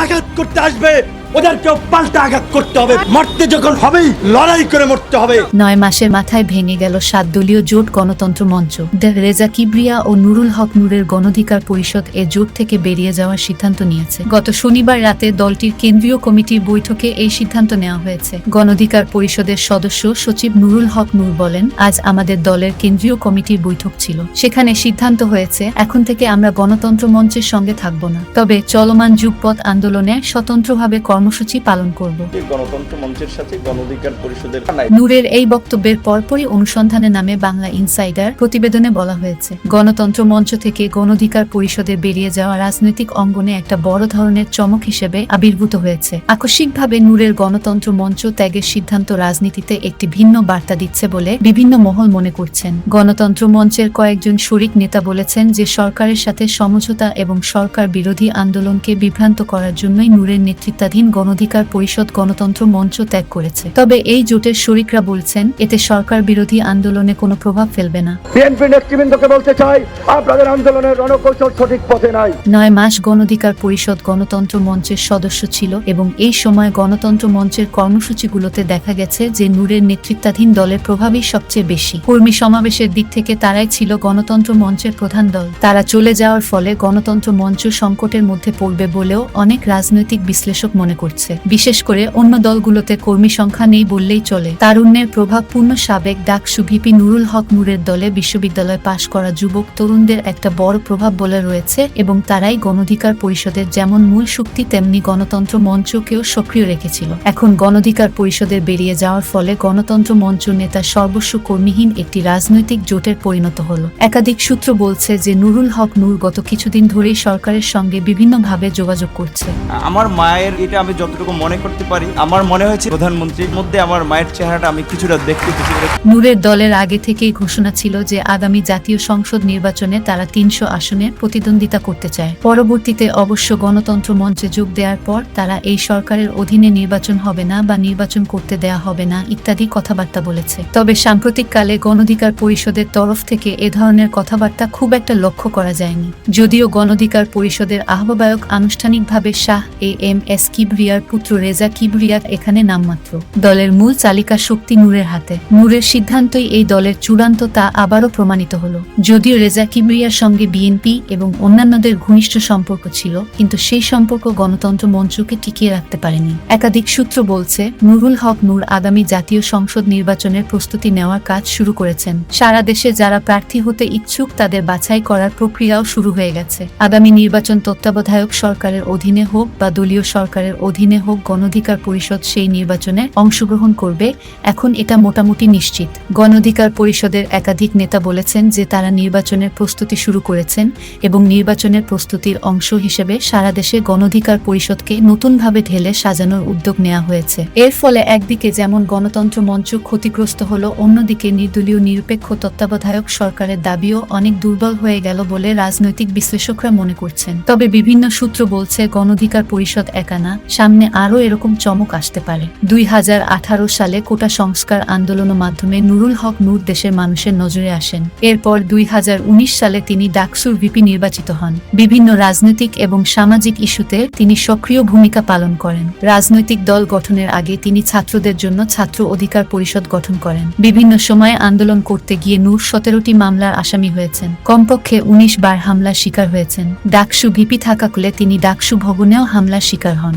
আঘাত করতে আসবে ওদেরকেও পাল্টা আঘাত করতে হবে। মরতে যখন হবেই, লড়াই করে মরতে হবে। নয় মাসের মাথায় ভেঙে গেল সাত দলীয় জোট গণতন্ত্র মঞ্চ। রেজা কিবরিয়া ও নুরুল হক নূরের গণধিকার পরিষদ এ জোট থেকে বেরিয়ে যাওয়ার সিদ্ধান্ত নিয়েছে। গত শনিবার রাতে দলটির কেন্দ্রীয় কমিটির বৈঠকে এই সিদ্ধান্ত নেওয়া হয়েছে। গণধিকার পরিষদের সদস্য সচিব নুরুল হক নূর বলেন, আজ আমাদের দলের কেন্দ্রীয় কমিটির বৈঠক ছিল। সেখানে সিদ্ধান্ত হয়েছে, এখন থেকে আমরা গণতন্ত্র মঞ্চের সঙ্গে থাকব না। তবে চলমান যুগপথ আন্দোলনে স্বতন্ত্রভাবে কর্মসূচি পালন করব। গণতন্ত্র মঞ্চের সাথে গণঅধিকার পরিষদের নূরের এই বক্তব্যের পরপরই অনুসন্ধানে নামে বাংলা ইনসাইডার প্রতিবেদনে বলা হয়েছে গণতন্ত্র মঞ্চ থেকে গণধিকার পরিষদে বেরিয়ে যাওয়া রাজনৈতিক অঙ্গনে একটা বড় ধরনের চমক হিসেবে আবির্ভূত হয়েছে। আকস্মিকভাবে নূরের গণতন্ত্র মঞ্চ ত্যাগের সিদ্ধান্ত রাজনীতিতে একটি ভিন্ন বার্তা দিচ্ছে বলে বিভিন্ন মহল মনে করছেন। গণতন্ত্র মঞ্চের কয়েকজন শরিক নেতা বলেছেন যে সরকারের সাথে সমঝোতা এবং সরকার বিরোধী আন্দোলনকে বিভ্রান্ত করার জন্যই নূরের নেতৃত্বাধীন গণধিকার পরিষদ গণতন্ত্র মঞ্চ ত্যাগ করেছে। তবে এই জোটের শরিকরা বলছেন এতে সরকার বিরোধী আন্দোলনে কোনো প্রভাব ফেলবে না। বিএনপি নেতৃবৃন্দকে বলতে চাই আপনাদের আন্দোলনের রণকৌশল সঠিক পথে নাই। নয় মাস গণধিকার পরিষদ গণতন্ত্র মঞ্চের সদস্য ছিল এবং এই সময় গণতন্ত্র মঞ্চের কর্মসূচিগুলোতে দেখা গেছে যে নূরের নেতৃত্বাধীন দলের প্রভাবই সবচেয়ে বেশি। কর্মী সমাবেশের দিক থেকে তারাই ছিল গণতন্ত্র মঞ্চের প্রধান দল। তারা চলে যাওয়ার ফলে গণতন্ত্র মঞ্চ সংকটের মধ্যে পড়বে বলেও অনেক রাজনৈতিক বিশ্লেষক মনে করছে। বিশেষ করে অন্য দলগুলোতে কর্মী সংখ্যা নেই বললেই চলে। তারুণ্যের প্রভাবপূর্ণ সাবেক ডাকসু ভিপি নুরুল হক নূরের দলে বিশ্ববিদ্যালয় পাশ করা যুবক তরুণদের একটা বড় প্রভাব বলে রয়েছে এবং তারাই গণধিকার পরিষদের যেমন মূল শক্তি, তেমনি গণতন্ত্র মঞ্চকেও সক্রিয় রেখেছিল। এখন গণধিকার পরিষদের বেরিয়ে যাওয়ার ফলে গণতন্ত্র মঞ্চ নেতা সর্বস্ব কর্মীহীন একটি রাজনৈতিক জোটের পরিণত হল। একাধিক সূত্র বলছে যে নুরুল হক নূর গত কিছুদিন ধরেই সরকারের সঙ্গে বিভিন্নভাবে যোগাযোগ করছে। আমার মায়ের এটা যতটুকু মনে করতে পারি, আমার মনে হয়েছে প্রধানমন্ত্রীর মধ্যে আমার মায়ের চেহারাটা আমি কিছুটা দেখতে কিছুটা নূরের দলের আগে থেকেই ঘোষণা ছিল যে আগামী জাতীয় সংসদ নির্বাচনে তারা তিনশো আসনে প্রতিদ্বন্দ্বিতা করতে চায়। পরবর্তীতে অবশ্য গণতন্ত্র মঞ্চে যোগ দেওয়ার পর তারা এই সরকারের অধীনে নির্বাচন হবে না বা নির্বাচন করতে দেয়া হবে না ইত্যাদি কথাবার্তা বলেছে। তবে সাম্প্রতিককালে গণধিকার পরিষদের তরফ থেকে এ ধরনের কথাবার্তা খুব একটা লক্ষ্য করা যায়নি। যদিও গণধিকার পরিষদের আহ্বায়ক আনুষ্ঠানিকভাবে শাহ এ এম এস কিবরিয়ার পুত্র রেজা কিবরিয়া এখানে নামমাত্র। দলের মূল চালিকা শক্তি নূরের হাতে। নূরের সিদ্ধান্তই এই দলের চূড়ান্ত তা আবারও প্রমাণিত হলো। যদিও রেজা কিবরিয়ার সঙ্গে বিএনপি এবং অন্যান্যদের ঘনিষ্ঠ সম্পর্ক ছিল, কিন্তু সেই সম্পর্ক গণতন্ত্র মঞ্চকে টিকিয়ে রাখতে পারেনি। একাধিক সূত্র বলছে, নুরুল হক নূর আগামী জাতীয় সংসদ নির্বাচনের প্রস্তুতি নেওয়ার কাজ শুরু করেছেন। সারা দেশে যারা প্রার্থী হতে ইচ্ছুক, তাদের বাছাই করার প্রক্রিয়াও শুরু হয়ে গেছে। আগামী নির্বাচন তত্ত্বাবধায়ক সরকারের অধীনে হোক বা দলীয় সরকারের অধীনে হোক গণধিকার পরিষদ সেই নির্বাচনে অংশগ্রহণ করবে, এখন এটা মোটামুটি নিশ্চিত। গণধিকার পরিষদের একাধিক নেতা বলেছেন যে তারা নির্বাচনের প্রস্তুতি শুরু করেছেন এবং নির্বাচনের প্রস্তুতির অংশ হিসেবে সারা দেশে গণধিকার পরিষদকে নতুনভাবে ঢেলে সাজানোর উদ্যোগ নেওয়া হয়েছে। এর ফলে একদিকে যেমন গণতন্ত্র মঞ্চ ক্ষতিগ্রস্ত হল, অন্যদিকে নির্দলীয় নিরপেক্ষ তত্ত্বাবধায়ক সরকারের দাবিও অনেক দুর্বল হয়ে গেল বলে রাজনৈতিক বিশ্লেষকরা মনে করছেন। তবে বিভিন্ন সূত্র বলছে গণধিকার পরিষদ একানা সামনে আরও এরকম চমক আসতে পারে। দুই হাজার আঠারো সালে কোটা সংস্কার আন্দোলনের মাধ্যমে নুরুল হক নূর দেশের মানুষের নজরে আসেন। এরপর দুই হাজার উনিশ সালে তিনি ডাকসুর ভিপি নির্বাচিত হন। বিভিন্ন রাজনৈতিক এবং সামাজিক ইস্যুতে তিনি সক্রিয় ভূমিকা পালন করেন। রাজনৈতিক দল গঠনের আগে তিনি ছাত্রদের জন্য ছাত্র অধিকার পরিষদ গঠন করেন। বিভিন্ন সময়ে আন্দোলন করতে গিয়ে নূর সতেরোটি মামলার আসামি হয়েছেন। কমপক্ষে উনিশ বার হামলার শিকার হয়েছেন। ডাকসু ভিপি থাকাকুলে তিনি ডাকসু ভবনেও হামলার শিকার হন।